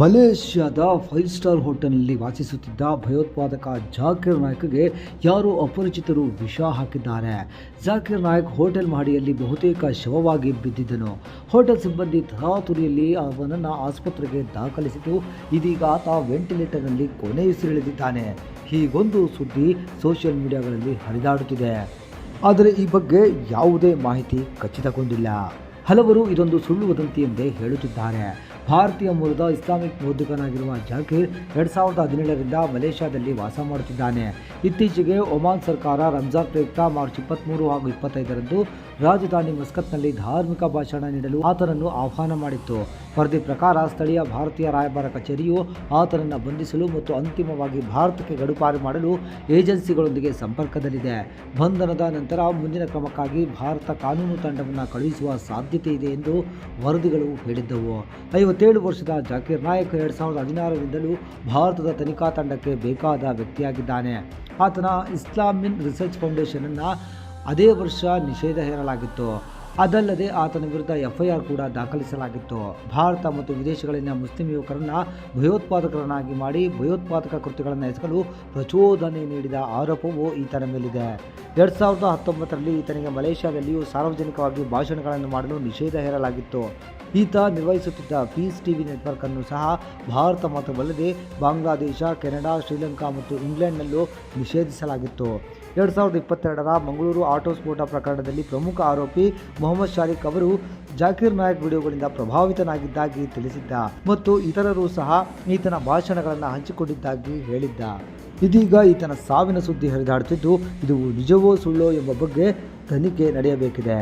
ಮಲೇಷ್ಯಾದ five star ಹೋಟೆಲ್ನಲ್ಲಿ ವಾಸಿಸುತ್ತಿದ್ದ ಭಯೋತ್ಪಾದಕ ಜಾಕಿರ್ ನಾಯ್ಕ್ಗೆ ಯಾರೋ ಅಪರಿಚಿತರು ವಿಷ ಹಾಕಿದ್ದಾರೆ. ಜಾಕಿರ್ ನಾಯ್ಕ್ ಹೋಟೆಲ್ ಮಹಡಿಯಲ್ಲಿ ಬಹುತೇಕ ಶವವಾಗಿ ಬಿದ್ದಿದ್ದನು. ಹೋಟೆಲ್ ಸಿಬ್ಬಂದಿ ತರಾತುರಿಯಲ್ಲಿ ಅವನನ್ನು ಆಸ್ಪತ್ರೆಗೆ ದಾಖಲಿಸಿತು ಇದೀಗ ಆತ ವೆಂಟಿಲೇಟರ್ನಲ್ಲಿ ಕೊನೆಯುಸಿರೆಳೆದಿದ್ದಾನೆ ಹೀಗೊಂದು ಸುದ್ದಿ ಸೋಷಿಯಲ್ ಮೀಡಿಯಾಗಳಲ್ಲಿ ಹರಿದಾಡುತ್ತಿದೆ. ಆದರೆ ಈ ಬಗ್ಗೆ ಯಾವುದೇ ಮಾಹಿತಿ ಖಚಿತಗೊಂಡಿಲ್ಲ. ಹಲವರು ಇದೊಂದು ಸುಳ್ಳು ವದಂತಿ ಎಂದೇ ಹೇಳುತ್ತಿದ್ದಾರೆ. ಭಾರತೀಯ ಮೂಲದ ಇಸ್ಲಾಮಿಕ್ ಬೌದ್ಧಿಕನಾಗಿರುವ ಜಾಕೀರ್ ಎರಡು ಸಾವಿರದ ಹದಿನೇಳರಿಂದ ಮಲೇಷ್ಯಾದಲ್ಲಿ ವಾಸ ಮಾಡುತ್ತಿದ್ದಾನೆ. ಇತ್ತೀಚೆಗೆ ಒಮಾನ್ ಸರ್ಕಾರ ರಂಜಾನ್ ಪ್ರಯುಕ್ತ ಮಾರ್ಚ್ ಇಪ್ಪತ್ತ್ಮೂರು ಹಾಗೂ ಇಪ್ಪತ್ತೈದರಂದು ರಾಜಧಾನಿ ಮಸ್ಕತ್ನಲ್ಲಿ ಧಾರ್ಮಿಕ ಭಾಷಣ ನೀಡಲು ಆತನನ್ನು ಆಹ್ವಾನ ಮಾಡಿತ್ತು. ವರದಿ ಪ್ರಕಾರ ಸ್ಥಳೀಯ ಭಾರತೀಯ ರಾಯಭಾರ ಕಚೇರಿಯು ಆತನನ್ನು ಬಂಧಿಸಲು ಮತ್ತು ಅಂತಿಮವಾಗಿ ಭಾರತಕ್ಕೆ ಗಡುಪಾರು ಮಾಡಲು ಏಜೆನ್ಸಿಗಳೊಂದಿಗೆ ಸಂಪರ್ಕದಲ್ಲಿದೆ. ಬಂಧನದ ನಂತರ ಮುಂದಿನ ಕ್ರಮಕ್ಕಾಗಿ ಭಾರತ ಕಾನೂನು ತಂಡವನ್ನು ಕಳುಹಿಸುವ ಸಾಧ್ಯತೆ ಇದೆ ಎಂದು ವರದಿಗಳು ಹೇಳಿದ್ದವು. ಐವತ್ತೇಳು ವರ್ಷದ ಜಾಕಿರ್ ನಾಯಕ್ ಎರಡು ಸಾವಿರದ ಹದಿನಾರರಿಂದಲೂ ಭಾರತದ ತನಿಖಾ ತಂಡಕ್ಕೆ ಬೇಕಾದ ವ್ಯಕ್ತಿಯಾಗಿದ್ದಾನೆ. ಆತನ ಇಸ್ಲಾಮಿನ್ ರಿಸರ್ಚ್ ಫೌಂಡೇಶನನ್ನು ಅದೇ ವರ್ಷ ನಿಷೇಧ ಹೇರಲಾಗಿತ್ತು. ಅದಲ್ಲದೆ ಆತನ ವಿರುದ್ಧ ಎಫ್ಐಆರ್ ಕೂಡ ದಾಖಲಿಸಲಾಗಿತ್ತು. ಭಾರತ ಮತ್ತು ವಿದೇಶಗಳಲ್ಲಿನ ಮುಸ್ಲಿಂ ಯುವಕರನ್ನು ಭಯೋತ್ಪಾದಕರನ್ನಾಗಿ ಮಾಡಿ ಭಯೋತ್ಪಾದಕ ಕೃತ್ಯಗಳನ್ನು ಎಸಗಲು ಪ್ರಚೋದನೆ ನೀಡಿದ ಆರೋಪವು ಈತನ ಮೇಲಿದೆ. ಎರಡು ಸಾವಿರದ ಹತ್ತೊಂಬತ್ತರಲ್ಲಿ ಈತನಿಗೆ ಮಲೇಷ್ಯಾದಲ್ಲಿಯೂ ಸಾರ್ವಜನಿಕವಾಗಿ ಭಾಷಣಗಳನ್ನು ಮಾಡಲು ನಿಷೇಧ ಹೇರಲಾಗಿತ್ತು. ಈತ ನಿರ್ವಹಿಸುತ್ತಿದ್ದ ಪೀಸ್ ಟಿವಿ ನೆಟ್ವರ್ಕ್ ಅನ್ನು ಸಹ ಭಾರತ ಮಾತ್ರವಲ್ಲದೆ ಬಾಂಗ್ಲಾದೇಶ, ಕೆನಡಾ, ಶ್ರೀಲಂಕಾ ಮತ್ತು ಇಂಗ್ಲೆಂಡ್ನಲ್ಲೂ ನಿಷೇಧಿಸಲಾಗಿತ್ತು. ಎರಡು ಸಾವಿರದ ಇಪ್ಪತ್ತೆರಡರ ಮಂಗಳೂರು ಆಟೋ ಸ್ಫೋಟ ಪ್ರಕರಣದಲ್ಲಿ ಪ್ರಮುಖ ಆರೋಪಿ ಮೊಹಮ್ಮದ್ ಶಾರಿಕ್ ಅವರು ಜಾಕೀರ್ ನಾಯಕ್ ವಿಡಿಯೋಗಳಿಂದ ಪ್ರಭಾವಿತನಾಗಿದ್ದಾಗಿ ತಿಳಿಸಿದ್ದ ಮತ್ತು ಇತರರು ಸಹ ಈತನ ಭಾಷಣಗಳನ್ನು ಹಂಚಿಕೊಂಡಿದ್ದಾಗಿ ಹೇಳಿದ್ದ. ಇದೀಗ ಈತನ ಸಾವಿನ ಸುದ್ದಿ ಹರಿದಾಡುತ್ತಿದ್ದು, ಇದು ನಿಜವೋ ಸುಳ್ಳೋ ಎಂಬ ಬಗ್ಗೆ ತನಿಖೆ ನಡೆಯಬೇಕಿದೆ.